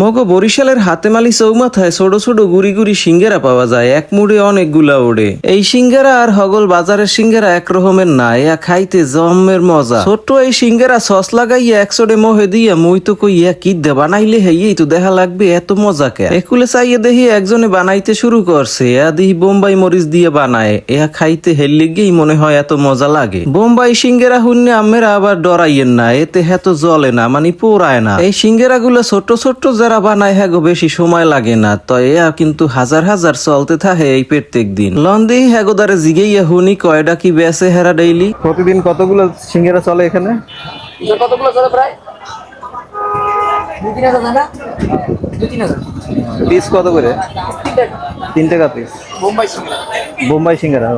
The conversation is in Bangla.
মগো বরিশালের হাতেমালি চৌমাথায় ছোট ছোট গুড়ি গুড়ি সিঙ্গেরা পাওয়া যায়। এক মুড়ে অনেকগুলা ওড়ে। এই সিঙ্গেরা আর হগল বাজারের সিঙ্গেরা এক রকমের না ইয়া খাইতে জম্মের মজা। ছোট্ট এই সিঙ্গেরা সস লাগাইয়া একশোটে মহে দিয়া মুই তো কইয়া, কি দে, বানাইলে হেই তো দেখা লাগবে, এত মজা কে? একুলে চাইয়ে দেখি একজনে বানাইতে শুরু করছে। এয়া দিহি বোম্বাই মরিচ দিয়ে বানায়। এয়া খাইতে হেললে গিয়েই মনে হয় এত মজা লাগে। বোম্বাই সিঙ্গেরা হুন্নে আমেরা আবার ডরাইয়েন না, এতে হেত জলে না মানে পোড়ায় না। এই সিঙ্গেরা গুলো ছোট্ট ছোট্ট যারা বানায় হ্যাগো বেশি সময় লাগে না। তো এয়া কিন্তু হাজার হাজার চলতে থাকে এই প্রত্যেক দিন। লন্দি হ্যাগোদারে জিগেইয়া হুনি কয়টা কি বেসে হেরা ডেইলি? প্রতিদিন কতগুলো সিঙ্গেরা চলে এখানে? কতগুলো চলে প্রায়? দুই তিন হাজার না? দুই তিন হাজার। পিস কত করে? তিন টাকা পিস বোম্বাই সিঙ্গা বোম্বাই সিঙ্গারা।